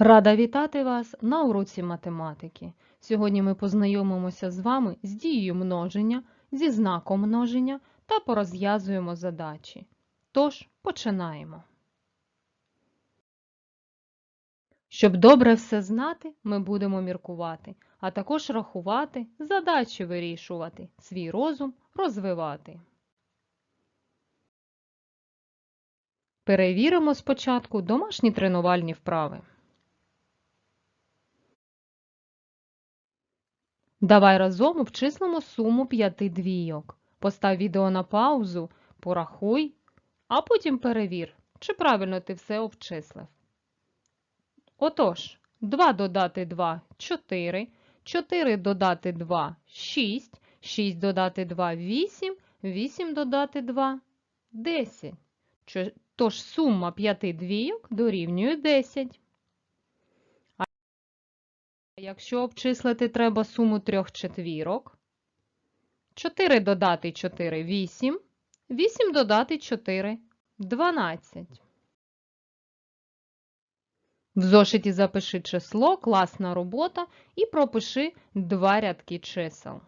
Рада вітати вас на уроці математики. Сьогодні ми познайомимося з вами з дією множення, зі знаком множення та порозв'язуємо задачі. Тож, починаємо. Щоб добре все знати, ми будемо міркувати, а також рахувати, задачі вирішувати, свій розум розвивати. Перевіримо спочатку домашні тренувальні вправи. Давай разом обчислимо суму п'яти двійок. Постав відео на паузу, порахуй, а потім перевір, чи правильно ти все обчислив. Отож, 2 додати 2 – 4, 4 додати 2 – 6, 6 додати 2 – 8, 8 додати 2 – 10. Тож сума п'яти двійок дорівнює 10. Якщо обчислити треба суму трьох четвірок, 4 додати 4 – 8, 8 додати 4 – 12. В зошиті запиши число, класна робота і пропиши два рядки чисел.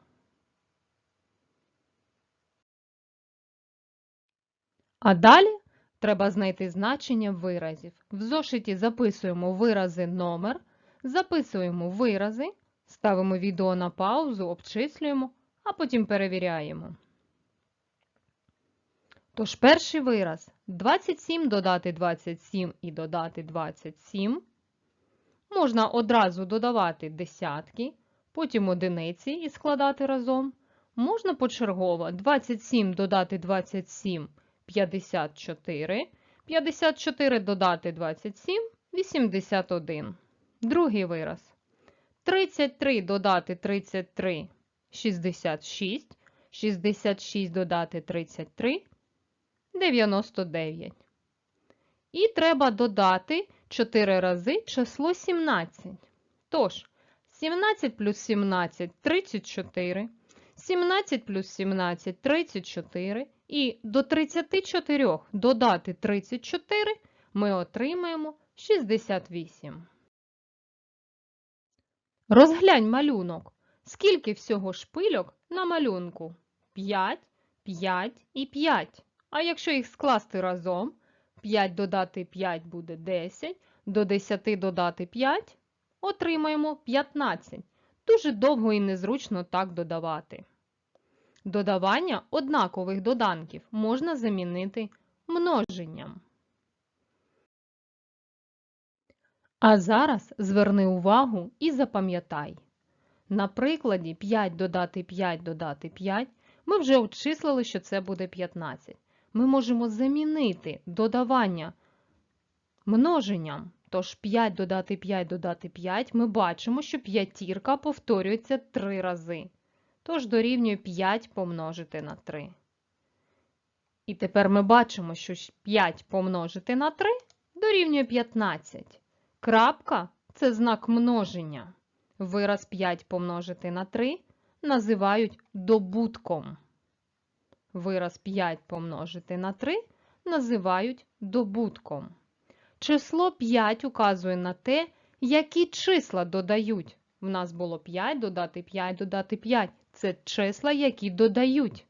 А далі треба знайти значення виразів. В зошиті записуємо вирази номер, записуємо вирази, ставимо відео на паузу, обчислюємо, а потім перевіряємо. Тож перший вираз 27 додати 27 і додати 27. Можна одразу додавати десятки, потім одиниці і складати разом. Можна почергово 27 додати 27 54, 54 додати 27 81. Другий вираз. 33 додати 33 66, 66 додати 33 99. І треба додати 4 рази число 17. Тож, 17 плюс 17 – 34, 17 плюс 17 – 34, і до 34 додати 34 ми отримаємо 68. Розглянь малюнок. Скільки всього шпильок на малюнку? 5, 5 і 5. А якщо їх скласти разом, 5 додати 5 буде 10, до 10 додати 5 отримаємо 15. Дуже довго і незручно так додавати. Додавання однакових доданків можна замінити множенням. А зараз зверни увагу і запам'ятай. На прикладі 5 додати 5 додати 5 ми вже обчислили, що це буде 15 ми можемо замінити додавання множенням. Тож 5 додати 5 додати 5, ми бачимо, що п'ятірка повторюється 3 рази. Тож дорівнює 5 помножити на 3. І тепер ми бачимо, що 5 помножити на 3 дорівнює 15. Крапка це знак множення. Вираз 5 помножити на 3 називають добутком. Вираз 5 помножити на 3 називають добутком. Число 5 указує на те, які числа додають. В нас було 5 додати 5 додати 5. Це числа, які додають.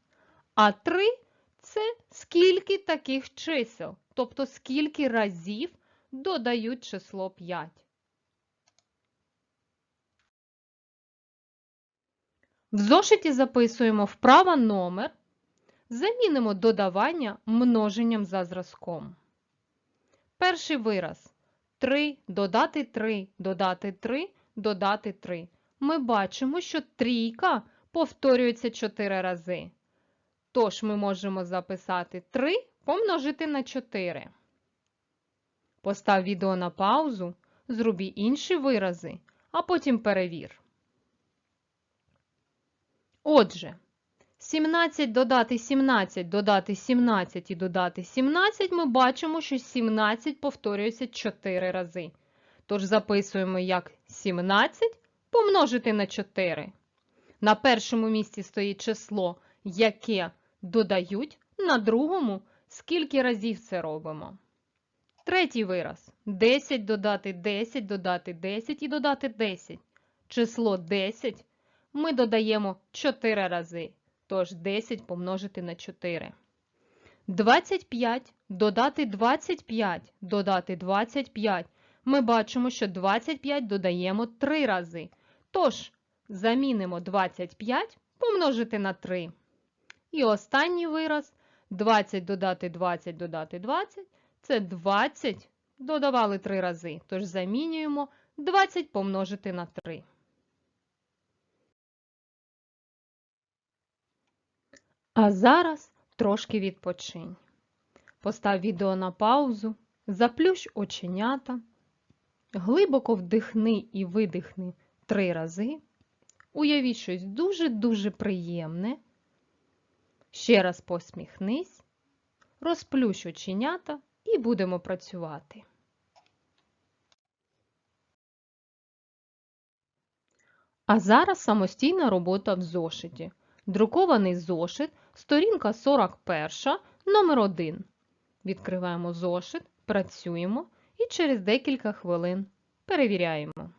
А 3 це скільки таких чисел, тобто скільки разів додають число 5. В зошиті записуємо вправа номер Замінимо додавання множенням за зразком. Перший вираз 3 додати 3, додати 3, додати 3. Ми бачимо, що трійка повторюється 4 рази. Тож ми можемо записати 3 помножити на 4. Постав відео на паузу, зроби інші вирази, а потім перевір. Отже, 17 додати 17, додати 17 і додати 17, ми бачимо, що 17 повторюється 4 рази. Тож записуємо як 17 помножити на 4. На першому місці стоїть число, яке додають, на другому скільки разів це робимо. Третій вираз. 10 додати 10, додати 10 і додати 10. Число 10 ми додаємо 4 рази. Тож 10 помножити на 4. 25 додати 25, додати 25. Ми бачимо, що 25 додаємо 3 рази. Тож, замінимо 25 помножити на 3. І останній вираз 20 додати 20, додати 20. Це 20 додавали 3 рази. Тож замінюємо 20 помножити на 3. А зараз трошки відпочинь. Постав відео на паузу, заплющ оченята, глибоко вдихни і видихни три рази. Уявіть щось дуже-дуже приємне. Ще раз посміхнись, розплющ оченята і будемо працювати. А зараз самостійна робота в зошиті. Друкований зошит, сторінка 41, номер 1. Відкриваємо зошит, працюємо і через декілька хвилин перевіряємо.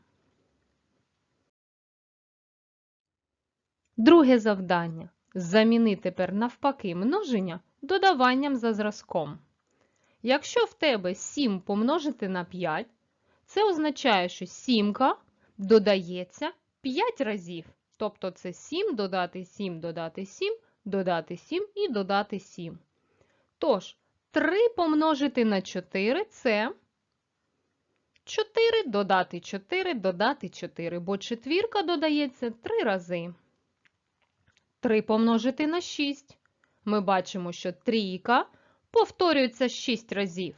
Друге завдання. Заміни тепер навпаки множення додаванням за зразком. Якщо в тебе 7 помножити на 5, це означає, що сімка додається 5 разів. Тобто це 7 додати 7, додати 7, додати 7 і додати 7. Тож, 3 помножити на 4 це 4 додати 4, додати 4, бо четвірка додається 3 рази. 3 помножити на 6. Ми бачимо, що трійка повторюється 6 разів.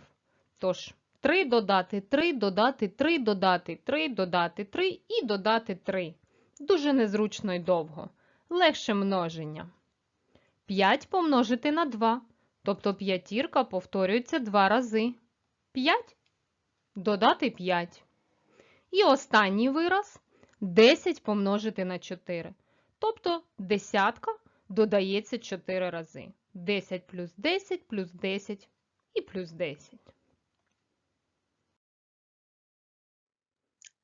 Тож, 3 додати 3, додати 3, додати 3, додати 3 і додати 3. Дуже незручно і довго. Легше множення. 5 помножити на 2. Тобто п'ятірка повторюється 2 рази. 5 додати 5. І останній вираз 10 помножити на 4. Тобто десятка додається 4 рази. 10 плюс 10 плюс 10 і плюс 10.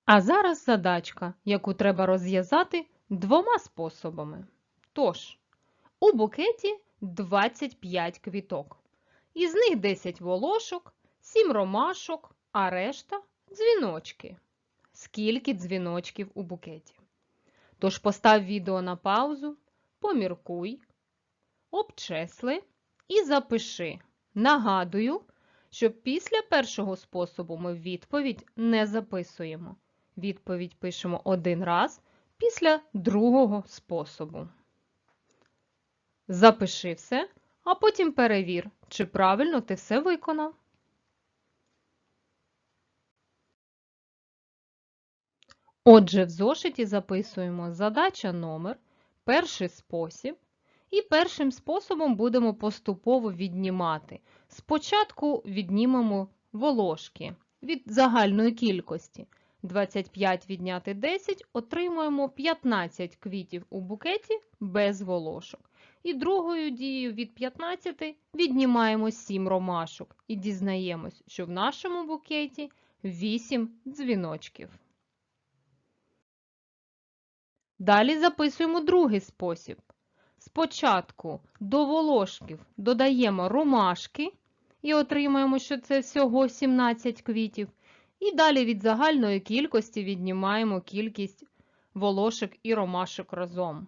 А зараз задачка, яку треба розв'язати двома способами. Тож, у букеті 25 квіток. Із них 10 волошок, 7 ромашок, а решта дзвіночки. Скільки дзвіночків у букеті? Тож постав відео на паузу, поміркуй, обчесли і запиши. Нагадую, що після першого способу ми відповідь не записуємо. Відповідь пишемо один раз після другого способу. Запиши все, а потім перевір, чи правильно ти все виконав. Отже, в зошиті записуємо задача номер, перший спосіб. І першим способом будемо поступово віднімати. Спочатку віднімемо волошки від загальної кількості. 25 відняти 10, отримуємо 15 квітів у букеті без волошок. І другою дією від 15 віднімаємо 7 ромашок і дізнаємось, що в нашому букеті 8 дзвіночків. Далі записуємо другий спосіб. Спочатку до волошків додаємо ромашки і отримаємо, що це всього 17 квітів. І далі від загальної кількості віднімаємо кількість волошок і ромашок разом.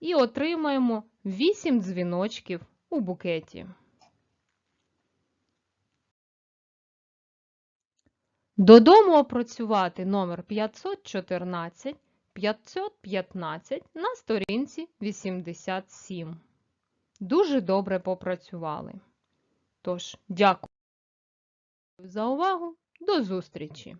І отримаємо 8 дзвіночків у букеті. Додому опрацювати номер 514, 515 на сторінці 87. Дуже добре попрацювали. Тож, дякую за увагу. До зустрічі!